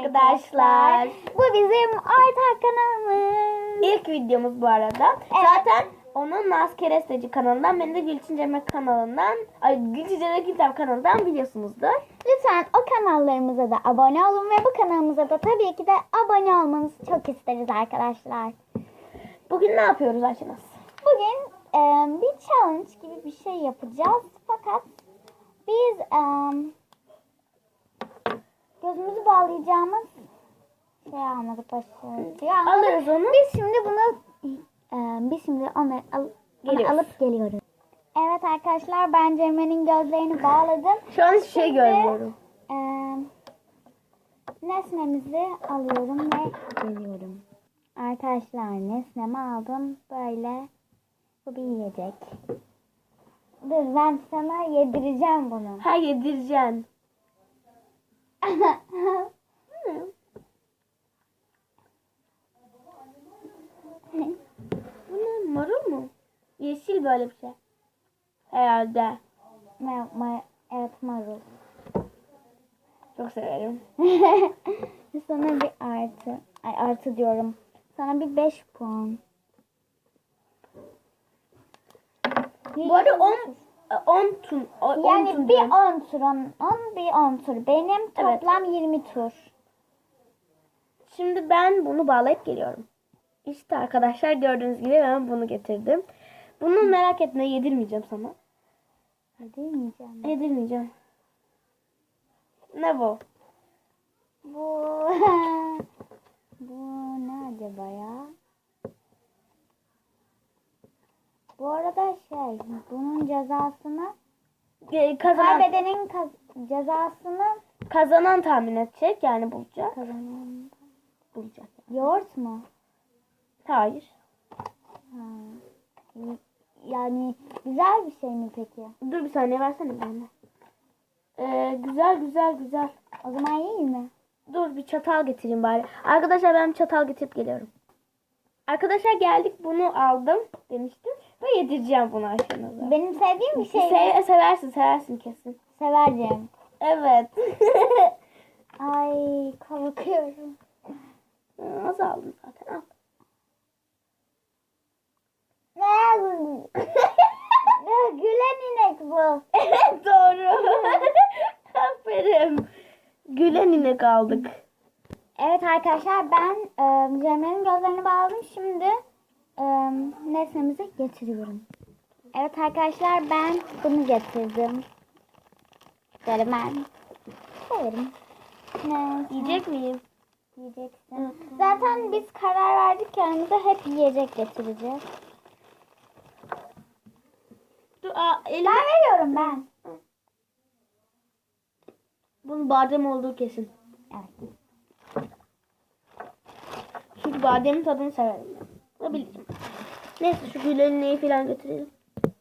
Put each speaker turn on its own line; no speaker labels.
arkadaşlar.
Bu bizim ortak kanalımız.
İlk videomuz bu arada. Zaten onun Naz Keresteci kanalından, benim de Gülçin Cemre kanalından, ay Gülçin Cemre Kitap kanalından biliyorsunuzdur.
Lütfen o kanallarımıza da abone olun ve bu kanalımıza da tabii ki de abone olmanızı çok isteriz arkadaşlar.
Bugün ne yapıyoruz Ayşenaz?
Bugün e, bir challenge gibi bir şey yapacağız. Fakat biz e, gözümüzü bağlayacağımız şey almadık başarıya.
Alırız onu.
Biz şimdi bunu e, biz şimdi onu, al, onu alıp geliyoruz. Evet arkadaşlar ben Cemre'nin gözlerini bağladım.
Şu an hiçbir şey görmüyorum.
E, nesnemizi alıyorum ve geliyorum. Arkadaşlar nesnemi aldım. Böyle bu bir yiyecek. Dur ben sana yedireceğim bunu.
Ha yedireceksin. Bu ne? Marul mu? Yeşil böyle bir şey. Herhalde.
Ma- ma- evet marul.
Çok severim.
sana bir artı. Ay artı diyorum. Sana bir 5 puan.
Bu arada 10 10 tun. o- on
Yani
tun
bir
diyorum.
10 tur, 10 bir 10 tur. Benim toplam 20 tur.
Şimdi ben bunu bağlayıp geliyorum. İşte arkadaşlar gördüğünüz gibi ben bunu getirdim. Bunu merak etme yedirmeyeceğim sana.
Demeyeceğim.
Yedirmeyeceğim. Ne bu?
Bu bu ne acaba ya? Arada şey, bunun cezasını
Kazanan,
kaybedenin kaz- cezasını
kazanan tahmin edecek yani bulacak.
kazanan
Bulacak.
yoğurt mu?
Hayır.
Ha. Yani güzel bir şey mi peki?
Dur bir saniye versene bana. Ee, güzel güzel güzel.
O zaman iyi mi?
Dur bir çatal getireyim bari. Arkadaşlar ben çatal getirip geliyorum. Arkadaşlar geldik bunu aldım demiştim. Ve yedireceğim bunu Ayşenaz'a.
Benim sevdiğim bir şey.
Se- seversin seversin kesin.
Severdim.
Evet.
Ay korkuyorum.
Az aldım zaten al.
Gülen inek bu.
Evet doğru. Aferin. Gülen inek aldık.
Evet arkadaşlar ben e, Cemre'nin gözlerini bağladım. Şimdi e, nesnemizi getiriyorum. Evet arkadaşlar ben bunu getirdim. Böyle ben severim. Ne?
Yiyecek miyim?
Yiyeceksin. Zaten biz karar verdik kendimize hep yiyecek getireceğiz.
Dur, aa, elim.
Ben veriyorum ben.
Bunun badem olduğu kesin.
Evet.
Çünkü bademin tadını severim. ben. Ne bileyim. Neyse şu ineği falan götürelim.